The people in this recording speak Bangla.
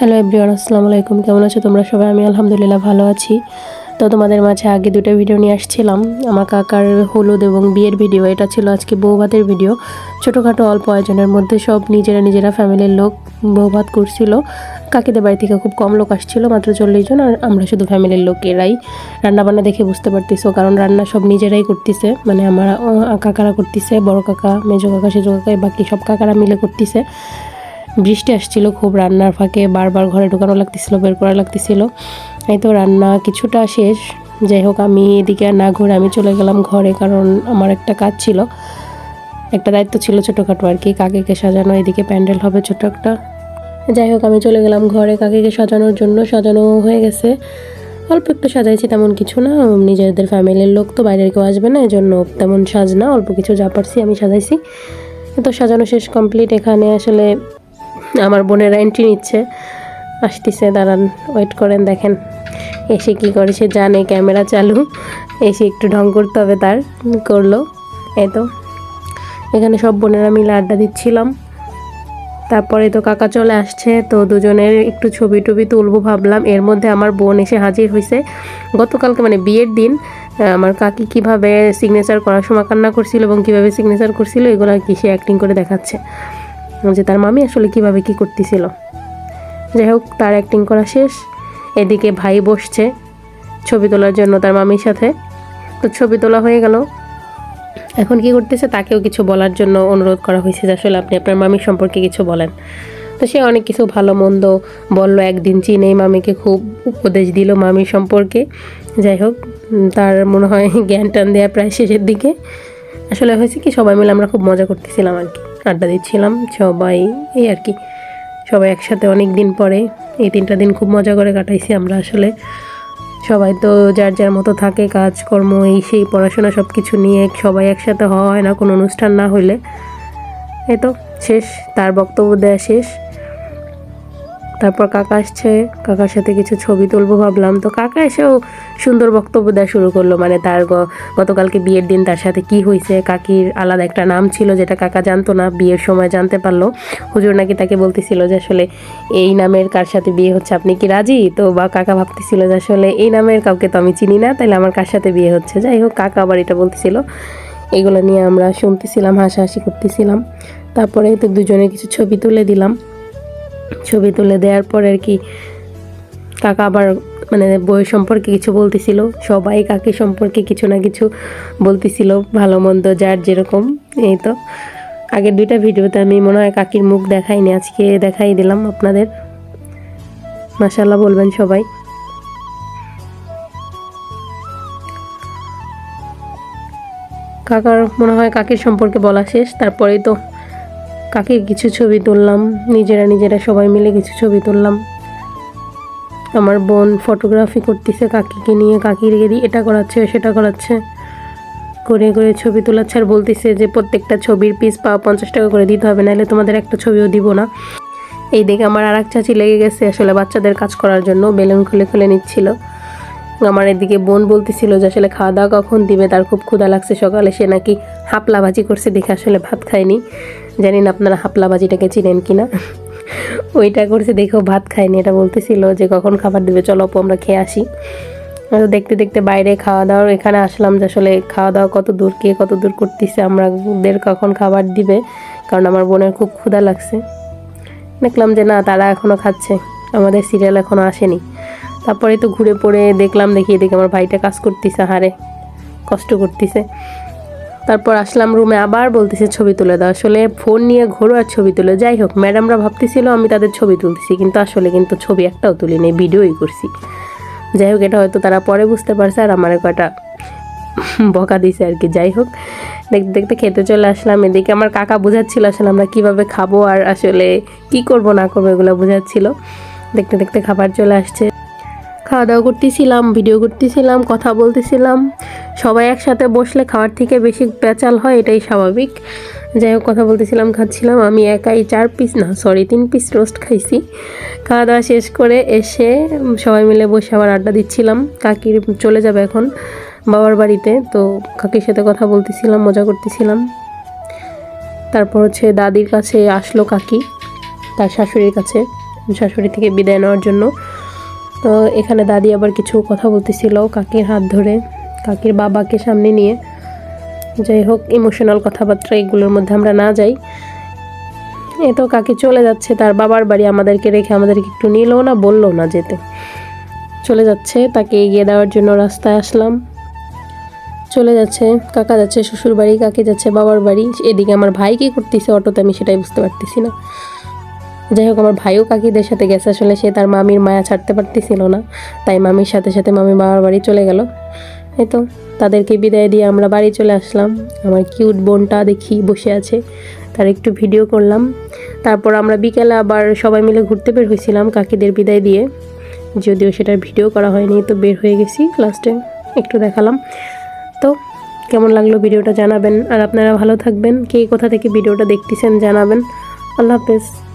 হ্যালো এভরিওয়ান আসসালামু আলাইকুম। কেমন আছো তোমরা সবাই? আমি আলহামদুলিল্লাহ ভালো আছি। তো তোমাদের মাঝে আগে দুটো ভিডিও নিয়ে আসছিলাম। আমার কাকার হলুদ এবং বিয়ের ভিডিও এটা ছিল আজকে বৌভাতের ভিডিও ছোটোখাটো অল্প আয়োজনের মধ্যে সব নিজেরা নিজেরা ফ্যামিলির লোক বৌভাত করছিল। কাকিদের বাড়ি থেকে খুব কম লোক আসছিল, মাত্র চল্লিশ জন, আর আমরা শুধু ফ্যামিলির লোক এরাই রান্নাবান্না দেখে বুঝতে পারতেছো, কারণ রান্না সব নিজেরাই করতেছে। মানে আমার কাকারা করতেছে, বড় কাকা, মেজো কাকা, সেজো কাকা, বাকি সব কাকারা মিলে করতেছে। বৃষ্টি আসছিল, খুব রান্নার ফাঁকে বারবার ঘরে ঢোকানো লাগতেছিল, বের করা লাগতেছিল। এই তো রান্না কিছুটা শেষ। যাই হোক, আমি এদিকে আর না ঘুরে আমি চলে গেলাম ঘরে, কারণ আমার একটা কাজ ছিল। একটা দায়িত্ব ছিল ছোটোখাটো আর কি, কাকেকে সাজানো, এদিকে প্যান্ডেল হবে ছোটো একটা। যাই হোক, আমি চলে গেলাম ঘরে কাকেকে সাজানোর জন্য। সাজানো হয়ে গেছে। অল্প একটু সাজাইছি, তেমন কিছু না। নিজেদের ফ্যামিলির লোক তো বাইরের কেউ আসবে না এই জন্য তেমন সাজ না, অল্প কিছু যা পারছি আমি সাজাইছি। তো সাজানো শেষ কমপ্লিট। এখানে আসলে আমার বোনেরা এন্ট্রি নিচ্ছে। আসতেছে, দাঁড়ান ওয়েট করেন, দেখেন। এসে কি করে, সে জানে ক্যামেরা চালু। এসে একটু ঢং করতে হবে তার, করল। এই তো। এখানে সব বোনেরা মিলে আড্ডা দিচ্ছিলাম। তারপরে তো কাকা চলে আসছে, তো দুজনের একটু ছবি টবি তুলবো ভাবলাম। এর মধ্যে আমার বোন এসে হাজির হয়েছে গতকালকে মানে বিয়ের দিন আমার কাকি কীভাবে সিগনেচার করার সময় কান্না করছিল এবং কীভাবে সিগনেচার করছিল, এগুলো কি সে অ্যাক্টিং করে দেখাচ্ছে। যে তার মামি আসলে কীভাবে কি করতেছিল। যাই হোক, তার অ্যাক্টিং করা শেষ। এদিকে ভাই বসছে ছবি তোলার জন্য তার মামির সাথে। তো ছবি তোলা হয়ে গেল। এখন কি করতেছে তাকেও কিছু বলার জন্য অনুরোধ করা হয়েছে যে আসলে আপনি আপনার মামির সম্পর্কে কিছু বলেন। তো সে অনেক কিছু ভালো মন্দ বলল, একদিন চিনেই মামিকে খুব উপদেশ দিল মামির সম্পর্কে। যাই হোক তার মনে হয় জ্ঞান টান দেওয়া প্রায় শেষের দিকে। আসলে হয়েছে কি, সবাই মিলে আমরা খুব মজা করতেছিলাম আর কি। আড্ডা দিচ্ছিলাম, সবাই এই আর কি। সবাই একসাথে অনেক দিন পরে এই তিনটা দিন খুব মজা করে কাটাইছি আমরা আসলে। সবাই তো যার যার মতো থাকে, কাজকর্ম, এই সেই পড়াশোনা সব কিছু নিয়ে সবাই একসাথে হওয়া হয় না, কোনো অনুষ্ঠান না হইলে। এ তো শেষ, তার বক্তব্য দেওয়া শেষ। তারপর কাকা আসছে, কাকার সাথে কিছু ছবি তুলবো ভাবলাম। তো কাকা এসেও সুন্দর বক্তব্য দেওয়া শুরু করল মানে তার গতকালকে বিয়ের দিন তার সাথে কি হয়েছে কাকির আলাদা একটা নাম ছিল যেটা কাকা জানতো না, বিয়ের সময় জানতে পারল। হুজুর নাকি তাকে বলতেছিল যে আসলে এই নামের কার সাথে বিয়ে হচ্ছে, আপনি কি রাজি? তো বা কাকা ভাবতেছিল যে আসলে এই নামের কাউকে তো আমি চিনি না তাহলে আমার কার সাথে বিয়ে হচ্ছে? যাই হোক, কাকা আবার এটা বলতেছিল। এগুলো নিয়ে আমরা শুনতেছিলাম, হাসাহাসি করতেছিলাম। তারপরে তো দুজনে কিছু ছবি তুলে দিলাম। ছবি তুলে দেওয়ার পর আর কি কাকা আবার মানে বই সম্পর্কে কিছু বলতেছিল, সবাই কাকি সম্পর্কে কিছু না কিছু বলতেছিল, ভালো মন্দ যার যেরকম, এই তো। আগের দুইটা ভিডিওতে আমি মনে হয় কাকির মুখ দেখাইনি, আজকে দেখাই দিলাম আপনাদের। মাসাল্লাহ বলবেন সবাই। কাকার মনে হয় কাকির সম্পর্কে বলা শেষ, তারপরেই তো কাকির কিছু ছবি তুললাম, নিজেরা নিজেরা সবাই মিলে কিছু ছবি তুললাম। আমার বোন ফটোগ্রাফি করতেছে, কাকিকে নিয়ে কাকির এটা করাচ্ছে, সেটা করাচ্ছে। করে করে ছবি তোলাচ্ছে আর বলতেছে যে প্রত্যেকটা ছবির পিস পা পঞ্চাশ টাকা করে দিতে হবে, নাহলে তোমাদের একটা ছবিও দিব না। এই দিকে আমার আর এক চাচি লেগে গেছে, আসলে বাচ্চাদের কাজ করার জন্য, বেলুন খুলে খুলে নিচ্ছিল। আমার এদিকে বোন বলতেছিল যে আসলে খাওয়া দাওয়া কখন দিবে, তার খুব ক্ষুধা লাগছে সকালে, সে নাকি হাপলা ভাজি করছে, দেখে আসলে ভাত খায়নি। জানি না আপনারা হাপলা ভাজিটাকে চিনেন কিনা। ওইটা করছে দেখেও ভাত খায়নি, এটা বলতেছিল যে কখন খাবার দিবে, চলো অপু আমরা খেয়ে আসি। তো দেখতে দেখতে বাইরে খাওয়া দাওয়ার, এখানে আসলাম যে আসলে খাওয়া দাওয়া কত দূর, কে কত দূর করতেছে, আমাদের কখন খাবার দিবে, কারণ আমার বোনের খুব ক্ষুধা লাগছে। দেখলাম যে না, তারা এখনও খাচ্ছে, আমাদের সিরিয়াল এখনও আসেনি। তারপরে তো ঘুরে পড়ে দেখলাম, দেখি এদিকে আমার ভাইটা কাজ করতেছে, হারে, কষ্ট করতেছে। তারপর আসলাম রুমে আবার বলতেছে ছবি তুলে দাও। আসলে ফোন নিয়ে ঘোরো আর ছবি তুলে। যাই হোক ম্যাডামরা ভাবতেছিল আমি তাদের ছবি তুলতেছি, কিন্তু আসলে কিন্তু ছবি একটাও তুলি নেই ভিডিওই করছি। যাই হোক, এটা হয়তো তারা পরে বুঝতে পারছে আর আমার কটা বকা দিছে আর কি। যাই হোক, দেখতে দেখতে খেতে চলে আসলাম। এদিকে আমার কাকা বোঝাচ্ছিল আসলে আমরা কীভাবে খাব আর আসলে কি করব না করব এগুলো বোঝাচ্ছিল। দেখতে দেখতে খাবার চলে আসছে। খাওয়া দাওয়া করতেছিলাম ভিডিও করতেছিলাম, কথা বলতেছিলাম। সবাই একসাথে বসলে খাওয়ার থেকে বেশি পেঁচাল হয়, এটাই স্বাভাবিক। যাই হোক, কথা বলতেছিলাম, খাচ্ছিলাম। আমি একাই চার পিস না সরি তিন পিস রোস্ট খাইছি। খাওয়া দাওয়া শেষ করে এসে সবাই মিলে বসে আবার আড্ডা দিচ্ছিলাম। কাকির চলে যাবে এখন বাবার বাড়িতে, তো কাকির সাথে কথা বলতেছিলাম, মজা করতেছিলাম। তারপর হচ্ছে দাদির কাছে আসলো কাকি, তার শাশুড়ির কাছে। শাশুড়ি থেকে বিদায় নেওয়ার জন্য তো এখানে দাদি আবার কিছু কথা বলতেছিল কাকির হাত ধরে, কাকির বাবাকে সামনে নিয়ে। যাই হোক ইমোশনাল কথাবার্তা এগুলোর মধ্যে আমরা না যাই। এ তো কাকি চলে যাচ্ছে, তার বাবার বাড়ি আমাদেরকে রেখে আমাদেরকে একটু নিলও না, বলল না যেতে। চলে যাচ্ছে, তাকে এগিয়ে দেওয়ার জন্য রাস্তায় আসলাম। চলে যাচ্ছে, কাকা যাচ্ছে শ্বশুর বাড়ি কাকি যাচ্ছে বাবার বাড়ি। এদিকে আমার ভাই কি করতেছে অটোতে আমি সেটাই বুঝতে পারতেছি না। যাই হোক, আমার ভাইও কাকিদের সাথে গেছে। আসলে সে তার মামির মায়া ছাড়তে পারতেছিল না। তাই মামির সাথে সাথে মামি বাবার বাড়ি চলে গেল। এই তো, তাদেরকে বিদায় দিয়ে আমরা বাড়ি চলে আসলাম। আমার কিউট বোনটা দেখি বসে আছে। তার একটু ভিডিও করলাম। তারপর আমরা বিকেলে আবার সবাই মিলে ঘুরতে বের হয়েছিলাম কাকিদের বিদায় দিয়ে। যদিও সেটার ভিডিও করা হয়নি, তো বের হয়ে গেছি লাস্টে। একটু দেখালাম। তো, কেমন লাগল ভিডিওটা জানাবেন। আর আপনারা ভালো থাকবেন। কে কোথা থেকে ভিডিওটা দেখতেছেন জানাবেন। আল্লাহ হাফেজ।